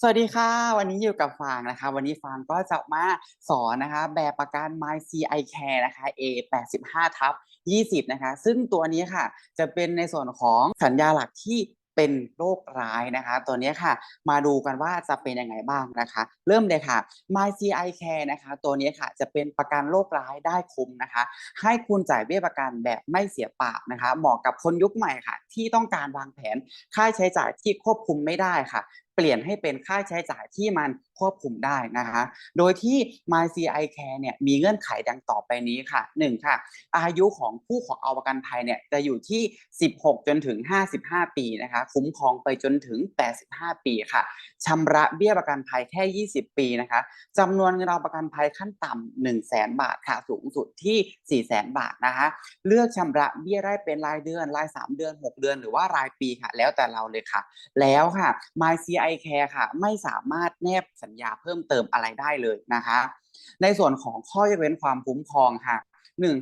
สวัสดีค่ะ วันนี้อยู่กับฟางนะคะ วันนี้ฟางก็จะมาสอนนะคะ แบบประกัน My CI Care นะคะ A 85ทับ20 นะคะ ซึ่งตัวนี้ค่ะ จะเป็นในส่วนของสัญญาหลักที่เป็นโรคร้ายนะคะ ตัวนี้ค่ะ มาดูกันว่าจะเป็นยังไงบ้างนะคะ เริ่มเลยค่ะ My CI Care นะคะ ตัวนี้ค่ะจะเป็นประกันโรคร้ายได้คุ้มนะคะ ให้คุณจ่ายเบี้ยประกันแบบไม่เสียเปล่านะคะ เหมาะกับคนยุคใหม่ค่ะ ที่ต้องการวางแผนค่าใช้จ่ายที่ควบคุมไม่ได้ค่ะเปลี่ยนให้เป็นค่าใช้จ่ายที่มันควบคุมได้นะคะ โดยที่ MyCI Care เนี่ยมีเงื่อนไขดังต่อไปนี้ค่ะ1ค่ะ อายุของผู้ขอเอาประกันภัยเนี่ยจะอยู่ที่ 16 จนถึง 55 ปีนะคะ คุ้มครองไปจนถึง 85 ปีค่ะชำระเบี้ยประกันภัยแค่ 20 ปีนะคะจำนวนเงินเอาประกันภัยขั้นต่ำ1 0 0 0 0แบาทค่ะ สูงสุดที่ 4 0 0 0 0 0บาทนะคะ เลือกชำระเบี้ยได้เป็นรายเดือน ราย 3 เดือน 6 เดือน หรือว่ารายปีค่ะ แล้วแต่เราเลยค่ะ แล้วค่ะ MyCI i Care ค่ะ ไม่สามารถแนบสัญญาเพิ่มเติมอะไรได้เลยนะคะ ในส่วนของข้อยกเว้นความคุ้มครองค่ะหนึ่ง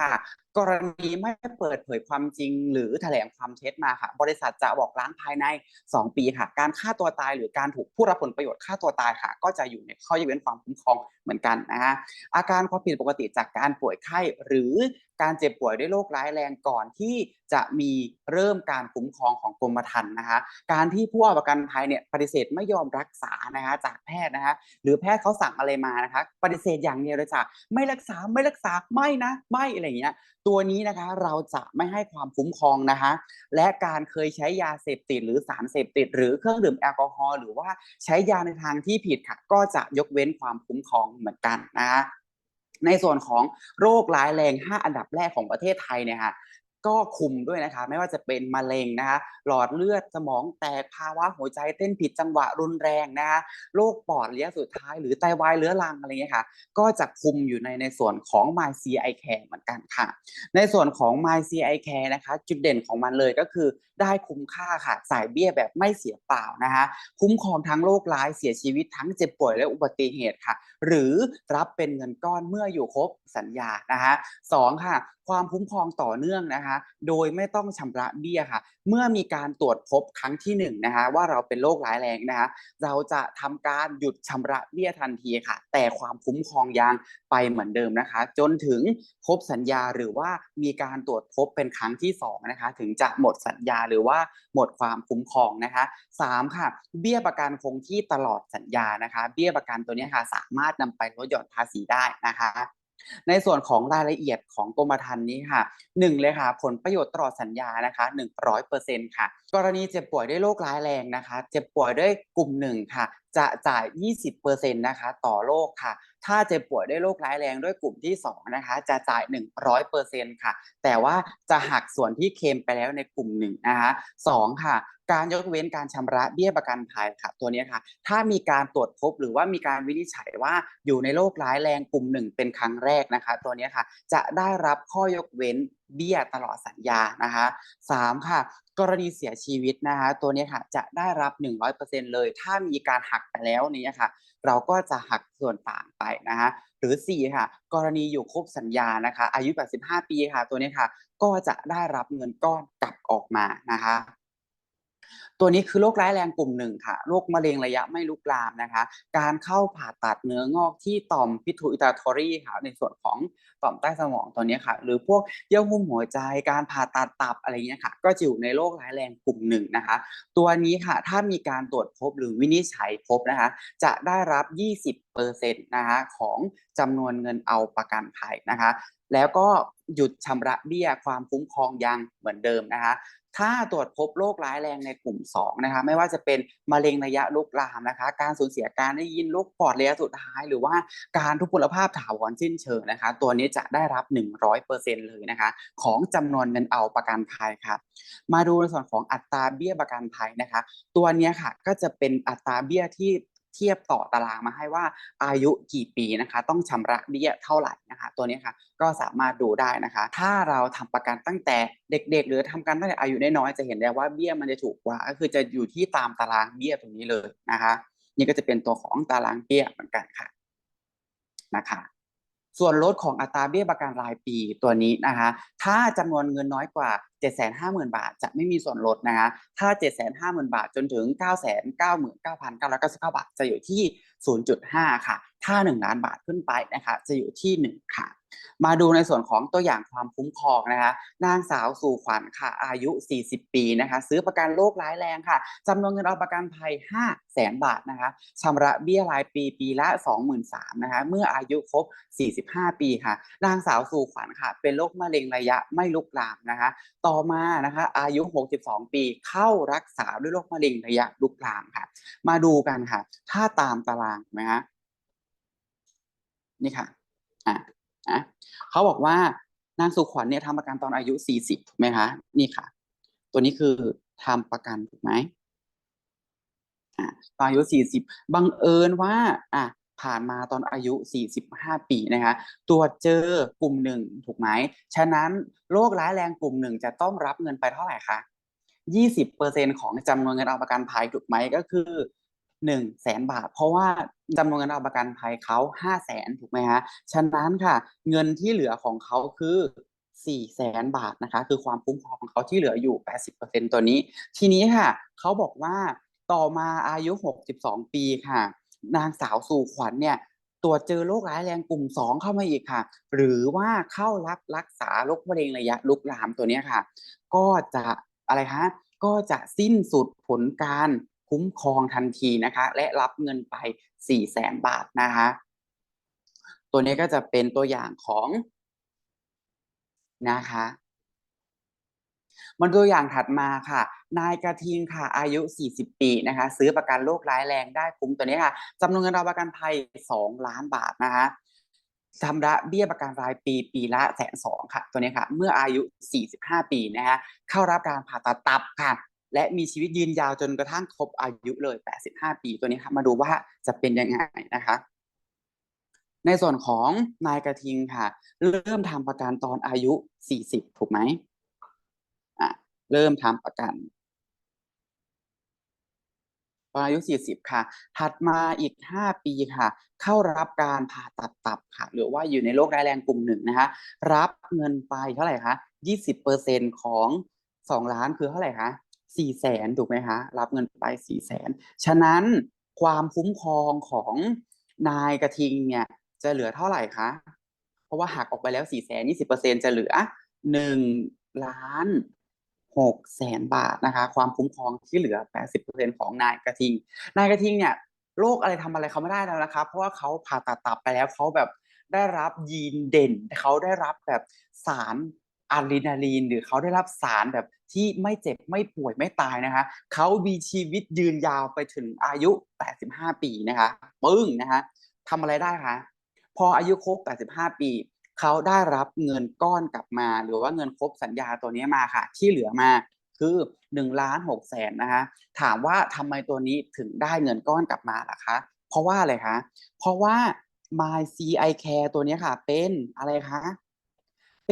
ค่ะกรณีไม่เปิดเผยความจริง หรือแถลงความเท็จมาค่ะ บริษัทจะบอกล้างภายใน 2 ปีค่ะ การฆ่าตัวตายหรือการถูกผู้รับผลประโยชน์ฆ่าตัวตายค่ะ ก็จะอยู่ในข้อยกเว้นความคุ้มครองเหมือนกันนะฮะอาการความผิดปกติจากการป่วยไข้หรือการเจ็บป่วยด้วยโรคร้ายแรงก่อนที่จะมีเริ่มการคุ้มครองของกรมธรรม์นะคะ การที่ผู้เอาประกันภัยเนี่ยปฏิเสธไม่ยอมรักษานะคะจากแพทย์นะคะ หรือแพทย์เขาสั่งอะไรมานะคะ ปฏิเสธอย่างเดียวเลยจ้ะไม่รักษาไม่รักษาไม่นะไม่อะไรอย่างเงี้ยตัวนี้นะคะเราจะไม่ให้ความคุ้มครองนะคะและการเคยใช้ยาเสพติดหรือสารเสพติด หรือเครื่องดื่มแอลกอฮอล์หรือว่าใช้ยาในทางที่ผิดค่ะ ก็จะยกเว้นความคุ้มครองเหมือนกันนะคะในส่วนของโรคร้ายแรง 5 อันดับแรกของประเทศไทยเนี่ยค่ะ ก็คุมด้วยนะคะ ไม่ว่าจะเป็นมะเร็งนะคะหลอดเลือดสมองแตกภาวะหัวใจเต้นผิดจังหวะรุนแรงนะคะโรคปอดระยะสุดท้าย หรือไตวายเรื้อรังอะไรเงี้ยค่ะก็จะคุมอยู่ในในส่วนของ MyCI Care เหมือนกันค่ะ ในส่วนของ MyCI Care นะคะ จุดเด่นของมันเลยก็คือ ได้คุ้มค่าค่ะสายเบี้ยแบบไม่เสียเปล่านะคะคุ้มครองทั้งโรคร้ายเสียชีวิตทั้งเจ็บป่วยและอุบัติเหตุค่ะ หรือรับเป็นเงินก้อนเมื่ออยู่ครบสัญญานะคะสองค่ะ ความคุ้มครองต่อเนื่องนะคะ โดยไม่ต้องชำระเบี้ยค่ะ เมื่อมีการตรวจพบครั้งที่หนึ่งนะคะว่าเราเป็นโรคร้ายแรงนะคะเราจะทำการหยุดชำระเบี้ยทันทีค่ะ แต่ความคุ้มครองยังไปเหมือนเดิมนะคะ จนถึงครบสัญญาหรือว่ามีการตรวจพบเป็นครั้งที่สองนะคะถึงจะหมดสัญญาหรือว่าหมดความคุ้มครองนะคะสามค่ะ เบี้ยประกันคงที่ตลอดสัญญานะคะ เบี้ยประกันตัวนี้ค่ะสามารถนำไปลดหย่อนภาษีได้นะคะในส่วนของรายละเอียดของกรมธรรม์นี้ค่ะหนึ่งเลยค่ะ ผลประโยชน์ตลอดสัญญานะคะ100%ค่ะ กรณีเจ็บป่วยด้วยโรคร้ายแรงนะคะ เจ็บป่วยด้วยกลุ่มหนึ่งค่ะ จะจ่าย 20%นะคะ ต่อโรคค่ะ ถ้าเจ็บป่วยด้วยโรคร้ายแรงด้วยกลุ่มที่2นะคะจะจ่าย 100%ค่ะ แต่ว่าจะหักส่วนที่เคมไปแล้วในกลุ่มหนึ่งนะคะสองค่ะการยกเว้นการชำระเบี้ยประกันภัยค่ะตัวนี้ค่ะ ถ้ามีการตรวจพบหรือว่ามีการวินิจฉัยว่าอยู่ในโรคร้ายแรงกลุ่มหนึ่งเป็นครั้งแรกนะคะ ตัวนี้ค่ะ จะได้รับข้อยกเว้น เบี้ยตลอดสัญญานะคะสามค่ะ กรณีเสียชีวิตนะคะตัวนี้ค่ะจะได้รับ 100%เลย ถ้ามีการหักไปแล้วนี้ค่ะ เราก็จะหักส่วนต่างไปนะคะหรือ 4 ค่ะ กรณีอยู่ครบสัญญานะคะ อายุ 85 ปีค่ะ ตัวนี้ค่ะ ก็จะได้รับเงินก้อนกลับออกมานะคะ ตัวนี้คือโรคร้ายแรงกลุ่มหนึ่งค่ะ โรคมะเร็งระยะไม่ลุกลามนะคะ การเข้าผ่าตัดเนื้องอกที่ต่อมพิทูอิตาทอรี่ค่ะ ในส่วนของต่อมใต้สมองตัวนี้ค่ะ หรือพวกเยื่อหุ้มหัวใจ การผ่าตัดตับอะไรเงี้ยค่ะ ก็จะอยู่ในโรคร้ายแรงกลุ่มหนึ่งนะคะ ตัวนี้ค่ะ ถ้ามีการตรวจพบหรือวินิจฉัยพบนะคะ จะได้รับ 20%นะคะของจำนวนเงินเอาประกันภัยนะคะ แล้วก็ หยุดชำระเบี้ยความคุ้มครองยังเหมือนเดิมนะคะถ้าตรวจพบโรคร้ายแรงในกลุ่ม2นะคะไม่ว่าจะเป็นมะเร็งระยะลุกลามนะคะการสูญเสียการได้ยินโรคปอดระยะสุดท้าย หรือว่าการทุพพลภาพถาวรสิ้นเชิงนะคะ ตัวนี้จะได้รับ 100%เลยนะคะ ของจำนวนเงินเอาประกันภัยครับมาดูในส่วนของอัตราเบี้ยประกันภัยนะคะ ตัวนี้ค่ะก็จะเป็นอัตราเบี้ยที่ เทียบต่อตารางมาให้ว่าอายุกี่ปีนะคะ ต้องชำระเบี้ยเท่าไหร่นะคะ ตัวนี้ค่ะก็สามารถดูได้นะคะ ถ้าเราทำประกันตั้งแต่เด็ก ๆ หรือทำกันตั้งแต่อายุน้อยๆจะเห็นได้ว่าเบี้ยมันจะถูกกว่า ก็คือจะอยู่ที่ตามตารางเบี้ยตรงนี้เลยนะคะ นี่ก็จะเป็นตัวของตารางเบี้ยเหมือนกันค่ะนะคะ ส่วนลดของอัตราเบี้ยประกันรายปีตัวนี้นะคะ ถ้าจำนวนเงินน้อยกว่า 750,000 บาท จะไม่มีส่วนลดนะคะ ถ้า 750,000 บาทจนถึง 999,999 บาท จะอยู่ที่ 0.5 ค่ะ ถ้า 1 ล้านบาทขึ้นไปนะคะ จะอยู่ที่ 1 ค่ะ มาดูในส่วนของตัวอย่างความคุ้มครองนะคะนางสาวสู่ขวัญค่ะอายุ 40 ปีนะคะ ซื้อประกันโรคร้ายแรงค่ะจำนวนเงินเอาประกันภัย5แสนบาทนะคะชำระเบี้ยรายปีปีละ 23,000นะคะเมื่ออายุครบ 45 ปีค่ะ นางสาวสู่ขวัญค่ะ เป็นโรคมะเร็งระยะไม่ลุกลามนะคะ ต่อมานะคะอายุ 62 ปีเข้ารักษาด้วยโรคมะเร็งระยะลุกลามค่ะ มาดูกันค่ะ ถ้าตามตารางนะฮะนี่ค่ะอะ อะเขาบอกว่านางสุขวัญเนี่ยทำประกันตอนอายุ40ถูกไหมคะ นี่ค่ะ ตัวนี้คือทำประกันถูกไหมอะตอนอายุ40บังเอิญว่า อะผ่านมาตอนอายุ 45 ปีนะคะตรวจเจอกลุ่มหนึ่งถูกไหม ฉะนั้นโรคร้ายแรงกลุ่มหนึ่งจะต้องรับเงินไปเท่าไหร่คะ 20%ของจำนวนเงินเอาประกันภัยถูกไหมก็คือ 1 0 0 0 0แสนบาท เพราะว่าจำนวนเงินเอาประกันภัยเขา5 0 0แสนถูกไหมฮะฉะนั้นค่ะ เงินที่เหลือของเขาคือ4แสนบาทนะคะ คือความคุ้มครองของเขาที่เหลืออยู่ 80%ตัวนี้ ทีนี้ค่ะ เขาบอกว่าต่อมาอายุ 62 ปีค่ะ นางสาวสู่ขวัญเนี่ยตรวจเจอโรคร้ายแรงกลุ่ม 2 เข้ามาอีกค่ะ หรือว่าเข้ารับรักษาโรคมะเร็งระยะลุกลามตัวนี้ค่ะ ก็จะอะไรคะก็จะสิ้นสุดผลการ คุ้มครองทันทีนะคะ และรับเงินไป4แสนบาทนะคะ ตัวนี้ก็จะเป็นตัวอย่างของนะคะมันตัวอย่างถัดมาค่ะ นายกระทิงค่ะ อายุ 40 ปีนะคะ ซื้อประกันโรคร้ายแรงได้คุ้มตัวนี้ค่ะจำนวนเงินเอาประกันภัย 2 ล้านบาทนะคะชำระเบี้ยประกันรายปีปีละแสนสองค่ะ ตัวนี้ค่ะ เมื่ออายุ 45 ปีนะคะเข้ารับการผ่าตัดตับค่ะ และมีชีวิตยืนยาวจนกระทั่งครบอายุเลย 85 ปีตัวนี้ค่ะมาดูว่าจะเป็นยังไงนะคะ ในส่วนของนายกระทิงค่ะ เริ่มทำประกันตอนอายุ 40 ถูกไหมอะเริ่มทำประกันตอนอายุ 40 ค่ะ ถัดมาอีก 5 ปีค่ะ เข้ารับการผ่าตัดตับค่ะ หรือว่าอยู่ในโรคร้ายแรงกลุ่มหนึ่งนะคะ รับเงินไปเท่าไหร่คะ 20%ของ 2 ล้านคือเท่าไหร่คะ 4แสนถูกไหมคะรับเงินไป4แสนฉะนั้นความคุ้มครองของนายกระทิงเนี่ยจะเหลือเท่าไหร่คะเพราะว่าหักออกไปแล้ว4แสน20%จะเหลือ1ล้านหกแสนบาทนะคะ ความคุ้มครองที่เหลือ80%ของนายกระทิง นายกระทิงเนี่ยโรคอะไรทำอะไรเขาไม่ได้แล้วนะครับเพราะว่าเขาผ่าตัดตับไปแล้วเขาแบบได้รับยีนเด่นเขาได้รับแบบสาร อะดรีนาลีน หรือเขาได้รับสารแบบที่ไม่เจ็บไม่ป่วยไม่ตายนะคะเขามีชีวิตยืนยาวไปถึงอายุ 85 ปีนะคะปึ้งนะคะทำอะไรได้คะพออายุครบ 85 ปีเขาได้รับเงินก้อนกลับมา หรือว่าเงินครบสัญญาตัวนี้มาค่ะ ที่เหลือมาคือ1ล้าน6แสนนะคะถามว่าทำไมตัวนี้ถึงได้เงินก้อนกลับมาล่ะคะ เพราะว่าอะไรคะ เพราะว่า My CI Care ตัวนี้ค่ะ เป็นอะไรคะ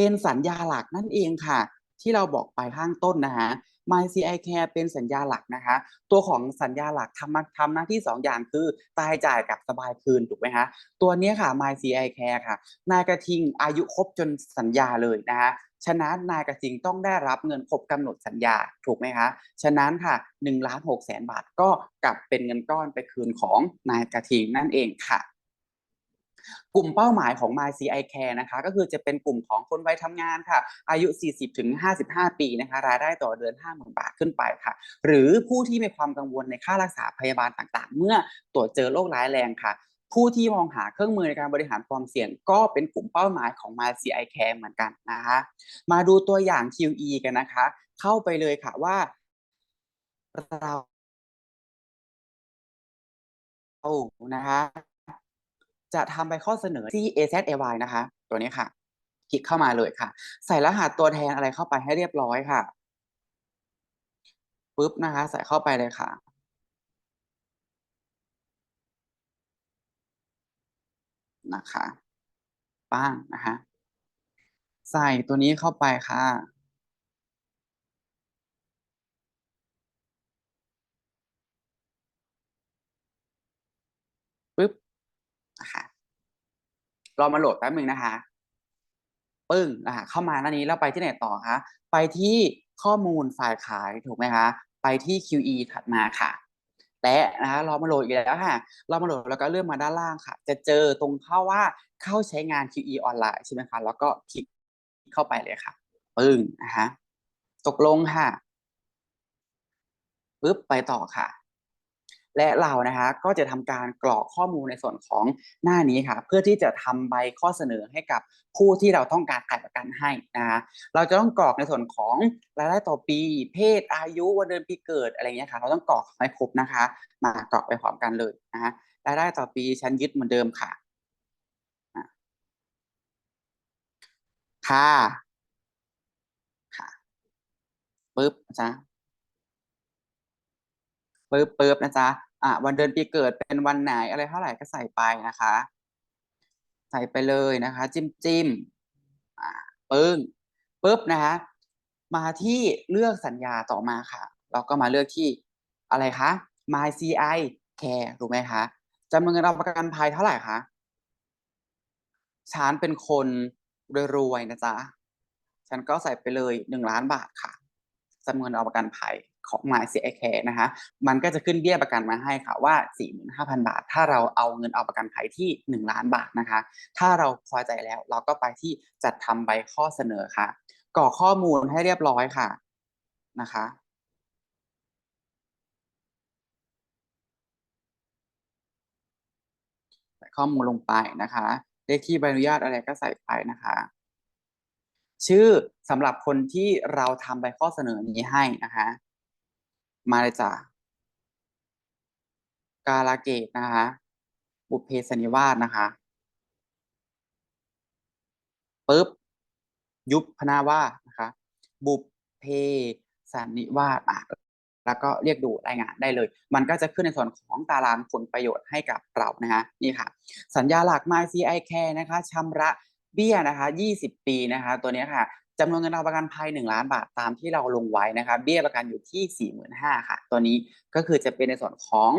เป็นสัญญาหลักนั่นเองค่ะ ที่เราบอกไปข้างต้นนะคะ My CI Care เป็นสัญญาหลักนะคะ ตัวของสัญญาหลักทำทำหน้าที่ 2 อย่างคือ ตายจ่ายกับสบายคืนถูกไหมคะตัวนี้ค่ะ My CI Care ค่ะ นายกระทิงอายุครบจนสัญญาเลยนะคะฉะนั้นนายกระทิงต้องได้รับเงินครบกำหนดสัญญาถูกไหมคะ ฉะนั้นค่ะ1ล้าน6แสนบาทก็กลับเป็นเงินก้อนไปคืนของนายกระทิงนั่นเองค่ะ กลุ่มเป้าหมายของ My CI Care นะคะก็คือจะเป็นกลุ่มของคนวัยทำงานค่ะ อายุ 40ถึง55 ปีนะคะรายได้ต่อเดือน 50,000 บาทขึ้นไปค่ะ หรือผู้ที่มีความกังวลในค่ารักษาพยาบาลต่างๆ เมื่อตรวจเจอโรคร้ายแรงค่ะ ผู้ที่มองหาเครื่องมือในการบริหารความเสี่ยง ก็เป็นกลุ่มเป้าหมายของ My CI Care เหมือนกันนะคะมาดูตัวอย่าง QE กันนะคะ เข้าไปเลยค่ะว่าเราเอานะคะ จะทำใบข้อเสนอที่ AZAY นะคะ ตัวนี้ค่ะ คลิกเข้ามาเลยค่ะ ใส่รหัสตัวแทนอะไรเข้าไปให้เรียบร้อยค่ะปุ๊บนะคะ ใส่เข้าไปเลยค่ะ นะคะป้างนะคะ ใส่ตัวนี้เข้าไปค่ะ ปึ๊บนะคะรอมาโหลดแป๊บหนึ่งนะคะปึ้งนะคะเข้ามาหน้านี้แล้วไปที่ไหนต่อคะไปที่ข้อมูลฝ่ายขายถูกไหมคะไปที่ QE ถัดมาค่ะและนะคะรอมาโหลดอีกแล้วค่ะรอมาโหลดแล้วก็เลื่อนมาด้านล่างค่ะ จะเจอตรงเข้าว่าเข้าใช้งาน QE ออนไลน์ใช่ไหมคะแล้วก็คลิกเข้าไปเลยค่ะปึ้งนะคะตกลงค่ะปึ๊บไปต่อค่ะ และเรานะคะก็จะทำการกรอกข้อมูลในส่วนของหน้านี้ค่ะ เพื่อที่จะทำใบข้อเสนอให้กับผู้ที่เราต้องการขายประกันให้นะคะเราจะต้องกรอกในส่วนของรายได้ต่อปี เพศอายุวันเดือนปีเกิดอะไรเงี้ยค่ะ เราต้องกรอกให้ครบนะคะ มากรอกไปพร้อมกันเลยนะคะรายได้ต่อปีฉันยึดเหมือนเดิมค่ะค่ะ ค่ะปึ๊บจ้ะ ปึ๊บปึ๊บนะจ๊ะอะวันเดือนปีเกิดเป็นวันไหนอะไรเท่าไหร่ก็ใส่ไปนะคะ ใส่ไปเลยนะคะ จิ้มจิ้มอ่าปึ้งปึ๊บนะคะ มาที่เลือกสัญญาต่อมาค่ะ เราก็มาเลือกที่อะไรคะ My CI Care ถูกไหมคะจำนวนเงินเอาประกันภัยเท่าไหร่คะฉันเป็นคนรวยๆนะจ๊ะ ฉันก็ใส่ไปเลยหนึ่งล้านบาทค่ะ จำนวนเอาประกันภัยของ My CI Care นะคะมันก็จะขึ้นเบี้ยประกันมาให้ค่ะว่า 45,000 บาท ถ้าเราเอาเงินเอาประกันภัยที่ 1 ล้านบาทนะคะ ถ้าเราพอใจแล้วเราก็ไปที่จัดทำใบข้อเสนอค่ะกรอกข้อมูลให้เรียบร้อยค่ะนะคะใส่ข้อมูลลงไปนะคะ เลขที่ใบอนุญาตอะไรก็ใส่ไปนะคะ ชื่อสำหรับคนที่เราทำใบข้อเสนอนี้ให้นะคะมาเลยจ้ะกาลาเกตนะคะ บุพเพสนิวาสนะคะปึ๊บยุบพนาวาสนะคะ บุพเพสันนิวาสอะแล้วก็เรียกดูรายงานได้เลย มันก็จะขึ้นในส่วนของตารางผลประโยชน์ให้กับเรานะคะนี่ค่ะ สัญญาหลัก My CI Care นะคะชำระ เบี้ยนะคะ20 ปีนะคะ ตัวนี้ค่ะจำนวนเงินเอาประกันภัย1ล้านบาทตามที่เราลงไว้นะคะเบี้ยประกันอยู่ที่ 45,000ค่ะ ตัวนี้ก็คือจะเป็นในส่วนของ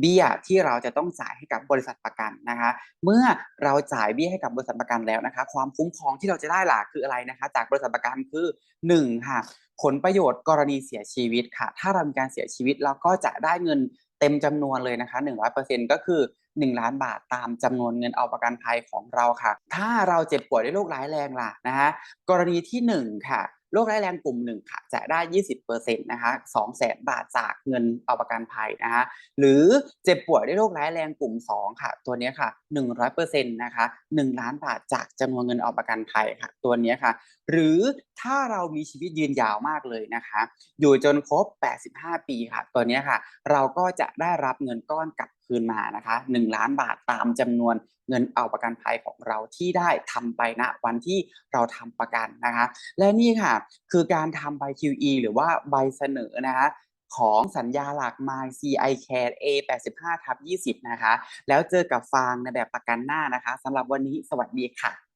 เบี้ยที่เราจะต้องจ่ายให้กับบริษัทประกันนะคะ เมื่อเราจ่ายเบี้ยให้กับบริษัทประกันแล้วนะคะ ความคุ้มครองที่เราจะได้หล่ะคืออะไรนะคะ จากบริษัทประกันคือ1ค่ะผลประโยชน์กรณีเสียชีวิตค่ะ ถ้าเรามีการเสียชีวิตเราก็จะได้เงิน เต็มจำนวนเลยนะคะ 100%ก็คือ 1 ล้านบาทตามจำนวนเงินเอาประกันภัยของเราค่ะ ถ้าเราเจ็บป่วยด้วยโรคร้ายแรงล่ะนะคะกรณีที่ 1 ค่ะ โรคร้ายแรงกลุ่มหนึ่งค่ะจะได้ 20%นะคะ200,000บาทจากเงินเอาประกันภัยนะคะหรือเจ็บป่วยด้วยโรคร้ายแรงกลุ่ม 2 ค่ะ ตัวนี้ค่ะ 100%นะคะ1ล้านบาทจากจำนวนเงินเอาประกันภัยค่ะ ตัวนี้ค่ะ หรือถ้าเรามีชีวิตยืนยาวมากเลยนะคะ อยู่จนครบ 85 ปีค่ะ ตัวนี้ค่ะ เราก็จะได้รับเงินก้อนกลับ คืนมานะคะ1ล้านบาทตามจำนวนเงินเอาประกันภัยของเราที่ได้ทำไปณวันที่เราทำประกันนะคะและนี่ค่ะคือการทำใบ QE หรือว่าใบเสนอนะคะของสัญญาหลัก My CI Care A 85ทับ20 นะคะ แล้วเจอกับฟางในแบบประกันหน้านะคะสำหรับวันนี้สวัสดีค่ะ